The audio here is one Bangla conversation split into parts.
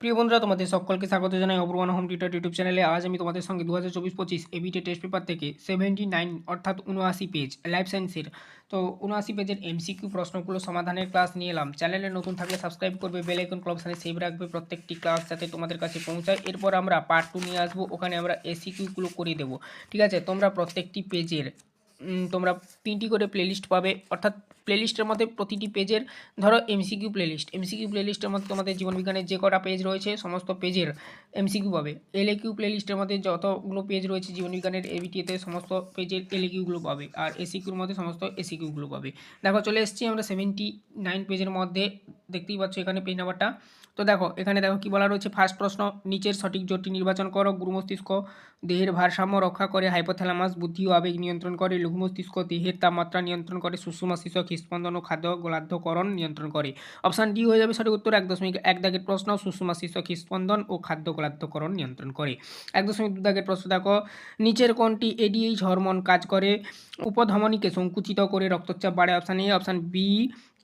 প্রিয় বন্ধুরা, তোমাদের সকলকে স্বাগত জানাই অপূর্বান হোম টিউটার ইউটিউব চ্যানেলে। আজ আমি তোমাদের সঙ্গে দু হাজার চব্বিশ পঁচিশ এবিটে টেস্ট পেপার থেকে সেভেন্টি নাইন অর্থাৎ উনআশি পেজ লাইফ সায়েন্সের তো উনআশি পেজের এমসিকিউ প্রশ্নগুলো সমাধানের ক্লাস নিয়ে এলাম। চ্যানেলে নতুন থাকলে সাবস্ক্রাইব করবে বেল আইকন ক্লাব সাথে সেভ রাখবে, প্রত্যেকটি ক্লাস যাতে তোমাদের কাছে পৌঁছায়। এরপর আমরা পার্ট টু নিয়ে আসব, ওখানে আমরা এসিকিউগুলো করে দেবো। ঠিক আছে? তোমরা প্রত্যেকটি পেজের তোমরা তিনটি করে প্লেলিস্ট পাবে। অর্থাৎ প্লেলিস্টের মধ্যে প্রতিটি পেজের, ধরো এমসিকিউ প্লেলিস্ট এমসিকিউ প্লেলিস্টের মধ্যে তোমাদের জীবনবিজ্ঞানের যে কটা পেজ রয়েছে, সমস্ত পেজের এমসিকিউ পাবে। এলএকিউ প্লেলিস্টের মধ্যে যতগুলো পেজ রয়েছে জীবনবিজ্ঞানের এবিটিএতে সমস্ত পেজের এলএকিউগুলো পাবে। আর এসিকিউর মধ্যে সমস্ত এসিকিউগুলো পাবে। দেখো চলে এসেছি আমরা সেভেন্টি নাইন পেজের মধ্যে। দেখতেই পাচ্ছ এখানে পেজ নাম্বারটা তো দেখো, এখানে দেখো কি বলা রয়েছে? ফার্স্ট প্রশ্ন, নিচের সঠিক জোটটি নির্বাচন করো। গুরু মস্তিষ্ক দেহের ভারসাম্য রক্ষা করে। হাইপোথ্যালামাস বুদ্ধি ও আবেগ নিয়ন্ত্রণ করে। লঘু মস্তিষ্ক দেহের তাপমাত্রা নিয়ন্ত্রণ করে। সুষুম মস্তিষ্ক হৃস্পন্দন ও খাদ্য গোলার্ধকরণ নিয়ন্ত্রণ করে। অপশান ডি হয়ে যাবে সঠিক উত্তর। এক দশমিক এক দাগের প্রশ্ন, সুষুম মস্তিষ্ক হৃস্পন্দন ও খাদ্য গোলার্ধকরণ নিয়ন্ত্রণ করে। এক দশমিক দু দাগের প্রশ্ন দেখো, নিচের কোনটি এডিএইচ হরমোন কাজ করে? উপধমনীকে সংকুচিত করে রক্তচাপ বাড়ে অপশান এ অপশান বি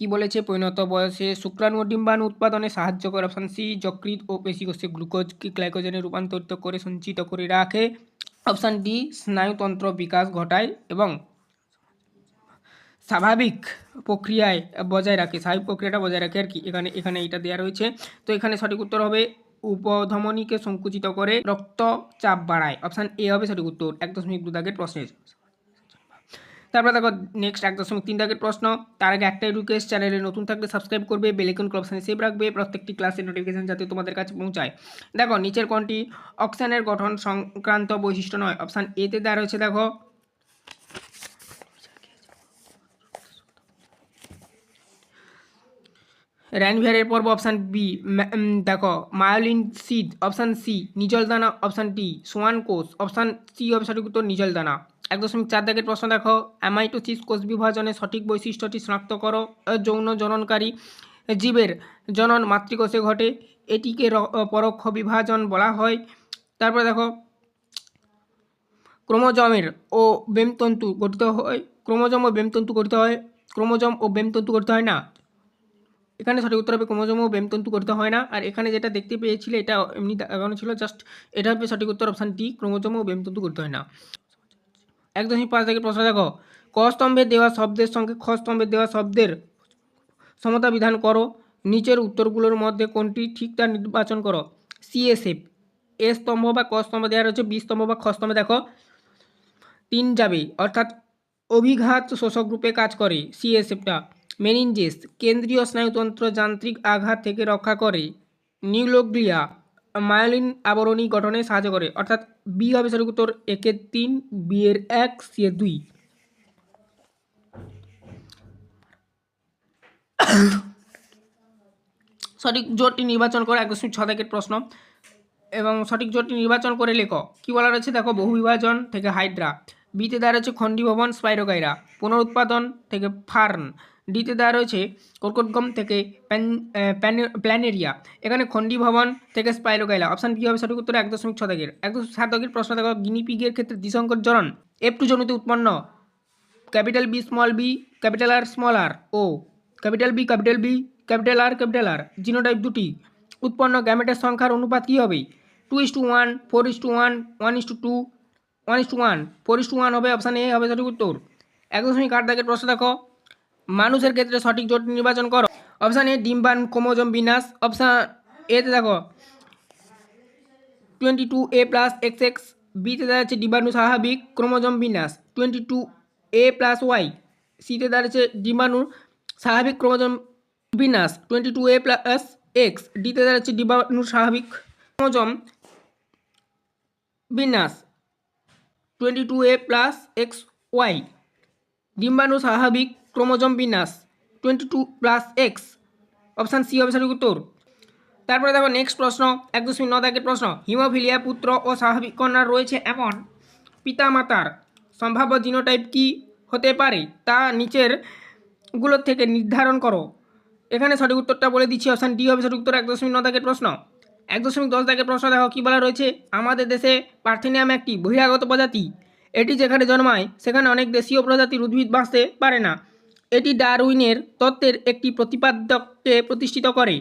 কি বলেছে? পরিণত বয়সে শুক্রাণু ডিম্বাণু উৎপাদনে সাহায্য করে। অপশান সি যকৃত ও পেশিকোষে গ্লুকোজকে গ্লাইকোজেনে রূপান্তরিত করে সঞ্চিত করে রাখে। অপশান ডি, স্নায়ুতন্ত্র বিকাশ ঘটায় এবং স্বাভাবিক প্রক্রিয়ায় বজায় রাখে। স্বাভাবিক প্রক্রিয়াটা বজায় রাখে আর কি। এখানে এখানে এটা দেওয়া রয়েছে। তো এখানে সঠিক উত্তর হবে উপধমনীকে সংকুচিত করে রক্তচাপ বাড়ায়। অপশান এ হবে সঠিক উত্তর। এক দশমিক দু দাগের প্রশ্নের তারপর দেখো নেক্সট এক দশমিক তিন দাগের প্রশ্ন। তার আগে একটাই রিকোয়েস্ট চ্যানেলে নতুন থাকলে সাবস্ক্রাইব করবে বেলেকন ক্লাবসানে সেভ রাখবে, প্রত্যেকটি ক্লাসের নোটিফিকেশান যাতে তোমাদের কাছে পৌঁছায়। দেখো, নিচের কোনটি? অপশানের গঠন সংক্রান্ত বৈশিষ্ট্য নয়। অপশান এতে দেওয়া রয়েছে, দেখো র্যানভিয়ারের পর্ব অপশান বি দেখো, myelin sheath, option C, Nissl দানা, অপশান ডি, সোয়ান কোষ, অপশান সি হবে সঠিক উত্তর নিজল দানা। এক দশমিক চার দাগের প্রশ্ন দেখো, অ্যামাইটোসিস কোষ বিভাজনের সঠিক বৈশিষ্ট্যটি শনাক্ত করো যৌন জননকারী জীবের জনন মাতৃকোষে ঘটে, এটিকে পরোক্ষ বিভাজন বলা হয়। তারপরে দেখো, ক্রোমোজমের ও বেমতন্তু গঠিত হয়, ক্রোমোজম ও বেমতন্তু গঠিত হয়, ক্রোমোজম ও বেমতন্তু গঠিত হয় না? এখানে সঠিক উত্তর হবে ক্রোমোজোম ও বেমতন্তু করতে হয় না। আর এখানে যেটা দেখতে পেয়েছিলে, এটা এমনি দেখানো ছিল জাস্ট এটা হবে সঠিক উত্তর অপশান ডি ক্রোমোজোম ও বেমতন্তু করতে হয় না। এক দশমিক পাঁচ থেকে প্রশ্ন দেখো, ক স্তম্ভে দেওয়া শব্দের সঙ্গে খ স্তম্ভে দেওয়া শব্দের সমতা বিধান করো। নিচের উত্তরগুলোর মধ্যে কোনটি ঠিক তা নির্বাচন করো। সিএসএফ এ স্তম্ভ বা ক স্তম্ভ দেওয়া রয়েছে বি স্তম্ভ বা খ দেখো। তিন যাবে, অর্থাৎ অভিঘাত শোষক রূপে কাজ করে সিএসএফটা মেনিনজেস কেন্দ্রীয় স্নায়ুতন্ত্র যান্ত্রিক আঘাত থেকে রক্ষা করে। নিউলোগ্লিয়া মায়োলিন আবরণী গঠনে সাহায্য করে। অর্থাৎ বি হবে সঠিক উত্তর তিন বি এর এক সি এর দুই। সঠিক জোটটি নির্বাচন করে এক দশমিক ছ দাগের প্রশ্ন। এবং সঠিক জোটটি নির্বাচন করে লেখো। কি বলা রয়েছে? দেখো, বহু বিভাজন থেকে হাইড্রা। বিতে দেওয়া রয়েছে খণ্ডীভবন স্পাইরোগাইরা। পুনরুৎপাদন থেকে ফার্ন। ডিতে দেওয়া রয়েছে কর্কটগম থেকে প্ল্যানেরিয়া। এখানে খণ্ডীভবন থেকে স্পাইরোগাইলা। অপশান বি হবে? সঠিক উত্তর এক দশমিক ছ দাগের। এক দশমিক সাত দাগের প্রশ্ন দেখো। গিনিপিগের ক্ষেত্রে দ্বিসংকর জনন। এফ টু জনিতে উৎপন্ন। Capital B small B capital R small R ও capital B capital B capital R capital R genotype দুটি। উৎপন্ন গ্যামেটের সংখ্যার অনুপাত কী হবে? Two is two one four is two one one is two two one is two one four is two one হবে। অপশান এ হবে সঠিক উত্তর। এক দশমিক আট দাগের প্রশ্ন দেখো। মানুষের ক্ষেত্রে সঠিক জোট নির্বাচন করো। অপশান এ, ডিম্বান ক্রোমোজোম বিন্যাস। অপশান এতে দেখো twenty two A plus X X বিতে দাঁড়াচ্ছে ডিম্বাণু স্বাভাবিক ক্রোমোজোম বিন্যাস। Twenty two A plus Y সিতে দাঁড়াচ্ছে ডিম্বাণুর স্বাভাবিক ক্রোমোজোম বিন্যাস। Twenty two A plus X ডিতে দাঁড়াচ্ছে ডিম্বাণুর স্বাভাবিক ক্রোমোজোম বিন্যাস। Twenty two A plus X Y ডিম্বাণু স্বাভাবিক ক্রোমোজোম বিন্যাস twenty two plus X option C হবে সঠিক উত্তর। তারপরে দেখো নেক্সট প্রশ্ন, এক দশমিক ন দাগের প্রশ্ন, হিমোফিলিয়া পুত্র ও স্বাভাবিক কন্যা রয়েছে এমন পিতামাতার সম্ভাব্য জিনোটাইপ কি হতে পারে তা নিচেরগুলোর থেকে নির্ধারণ করো। এখানে সঠিক উত্তরটা বলে দিচ্ছি অপশান ডি হবে সঠিক উত্তর, এক দশমিক ন দাগের প্রশ্ন। এক দশমিক দশ দাগের প্রশ্ন দেখো কী বলা রয়েছে? আমাদের দেশে পার্থেনিয়াম একটি বহিরাগত প্রজাতি। এটি যেখানে জন্মায়, সেখানে অনেক দেশীয় প্রজাতির উদ্ভিদ বাঁচতে পারে না। এটি ডারউইনের তত্ত্বের একটি প্রতিপাদ্যকে প্রতিষ্ঠিত করে।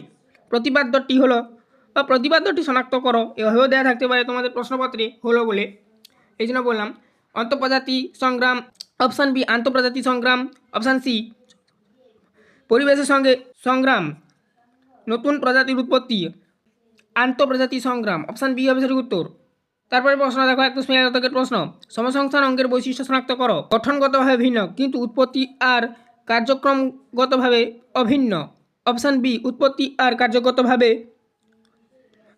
প্রতিপাদ্যটি হলো, বা প্রতিপাদ্যটি শনাক্ত করো, এভাবেও দেওয়া থাকতে পারে তোমাদের প্রশ্নপত্রে, হলো বলে। এই জন্য বললাম অন্তঃপ্রজাতি সংগ্রাম অপশান বি আন্তঃপ্রজাতি সংগ্রাম অপশান সি পরিবেশের সঙ্গে সংগ্রাম, নতুন প্রজাতির উৎপত্তি, আন্তঃপ্রজাতি সংগ্রাম অপশান বি হবে সঠিক উত্তর। তারপরে প্রশ্ন, দেখো একশো শতকের প্রশ্ন। সমসংস্থান অঙ্কের বৈশিষ্ট্য শনাক্ত করো। গঠনগতভাবে ভিন্ন, কিন্তু উৎপত্তি আর কার্যক্রমগতভাবে অভিন্ন। অপশান বি, উৎপত্তি আর কার্যগতভাবে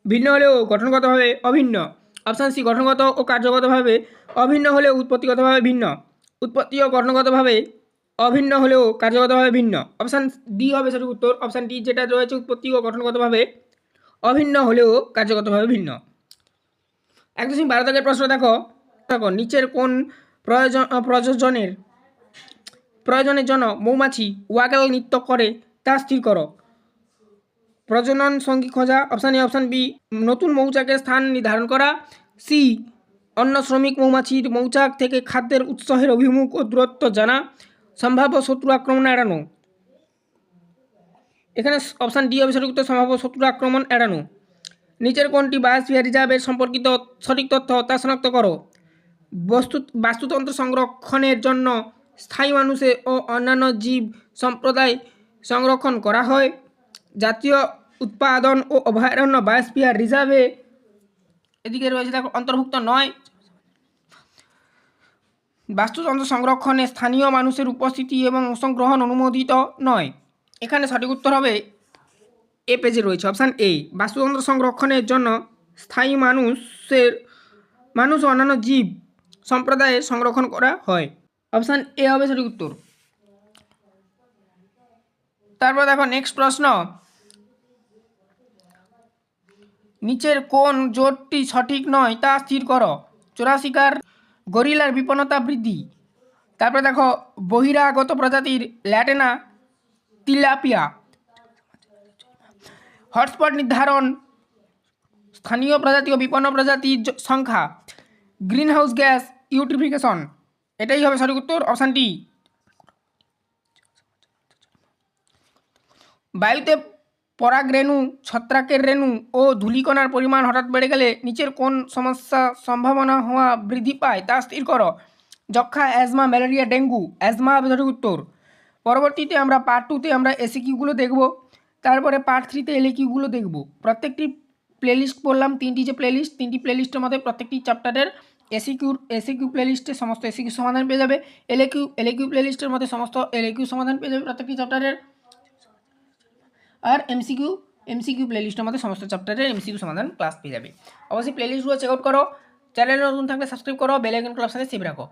ভিন্ন হলেও গঠনগতভাবে অভিন্ন। অপশান সি, গঠনগত ও কার্যগতভাবে অভিন্ন হলেও উৎপত্তিগতভাবে ভিন্ন। উৎপত্তি ও গঠনগতভাবে অভিন্ন হলেও কার্যগতভাবে ভিন্ন। অপশান ডি হবে সঠিক উত্তর। অপশান ডি যেটা রয়েছে, উৎপত্তি ও গঠনগতভাবে অভিন্ন হলেও কার্যগতভাবে ভিন্ন। এক দশমিক বারো দাগের প্রশ্ন দেখো। দেখো, নিচের কোন প্রয়োজন প্রযোজনের প্রয়োজনের জন্য মৌমাছি ওয়াগেল নৃত্য করে, তা স্থির করো। প্রজনন সঙ্গী খোঁজা অপশান এ অপশান বি নতুন মৌচাকের স্থান নির্ধারণ করা। সি অন্য শ্রমিক মৌমাছির মৌচাক থেকে খাদ্যের উৎসের অভিমুখ ও দূরত্ব জানা। সম্ভাব্য শত্রু আক্রমণ এড়ানো। এখানে অপশান ডি হবে উত্তর সম্ভাব্য শত্রু আক্রমণ এড়ানো। নিচের কোনটি বায়োস্ফিয়ার রিজার্ভের সম্পর্কিত সঠিক তথ্য তা শনাক্ত করো। বস্তু বাস্তুতন্ত্র সংরক্ষণের জন্য স্থায়ী মানুষে ও অন্যান্য জীব সম্প্রদায় সংরক্ষণ করা হয়। জাতীয় উৎপাদন ও অভয়ারণ্য বায়োস্ফিয়ার রিজার্ভে এদিকে রয়েছে দেখো, অন্তর্ভুক্ত নয়। বাস্তুতন্ত্র সংরক্ষণে স্থানীয় মানুষের উপস্থিতি এবং অংশগ্রহণ অনুমোদিত নয়। এখানে সঠিক উত্তর হবে এ পেজে রয়েছে। অপশান এ, বাস্তুতন্ত্র সংরক্ষণের জন্য স্থায়ী মানুষের, মানুষ ও অন্যান্য জীব সম্প্রদায়ের সংরক্ষণ করা হয়। অপশান এ হবে সঠিক উত্তর। তারপর দেখো নেক্সট প্রশ্ন। নিচের কোন জোটটি সঠিক নয় তা স্থির করো। চোরাশিকার গরিলার বিপন্নতা বৃদ্ধি। তারপরে দেখো বহিরাগত প্রজাতির ল্যাটেনা, তিলাপিয়া। হটস্পট নির্ধারণ, স্থানীয় প্রজাতি ও বিপন্ন প্রজাতির সংখ্যা, গ্রিনহাউস গ্যাস ইউট্রিফিকেশন, এটাই হবে সঠিক উত্তর অপশান ডি বায়ুতে পরাগ রেণু ছত্রাকের রেণু ও ধূলিকণার পরিমাণ হঠাৎ বেড়ে গেলে নিচের কোন সমস্যা সম্ভাবনা হওয়া বৃদ্ধি পায় তা স্থির করো। যক্ষা, অ্যাজমা, ম্যালেরিয়া, ডেঙ্গু, অ্যাজমা হবে সঠিক উত্তর। পরবর্তীতে আমরা পার্ট টুতে আমরা এসিকিউগুলো দেখব। তারপরে পার্ট থ্রিতে এলএকিউগুলো দেখব? প্রত্যেকটি প্লেলিস্ট বললাম তিনটি যে প্লেলিস্ট তিনটি প্লেলিস্টের মধ্যে প্রত্যেকটি চ্যাপ্টারের এসিকিউর এসিকিউ প্লেলিস্টে সমস্ত এসিকিউ সমাধান পেয়ে যাবে। এলএকিউ এলএকিউ প্লেলিস্টের মধ্যে সমস্ত এলএকিউ সমাধান পেয়ে যাবে প্রত্যেকটি চ্যাপ্টারের আর এমসিকিউ এমসিকিউ প্লেলিস্টের মধ্যে সমস্ত চ্যাপ্টারের এমসিকিউ সমাধান ক্লাস পেয়ে যাবে। অবশ্যই প্লেলিস্টগুলো চেক আউট করো। চ্যানেলে নতুন থাকলে সাবস্ক্রাইব করো বেল আইকন ক্লাব সাথে সেভ রাখো।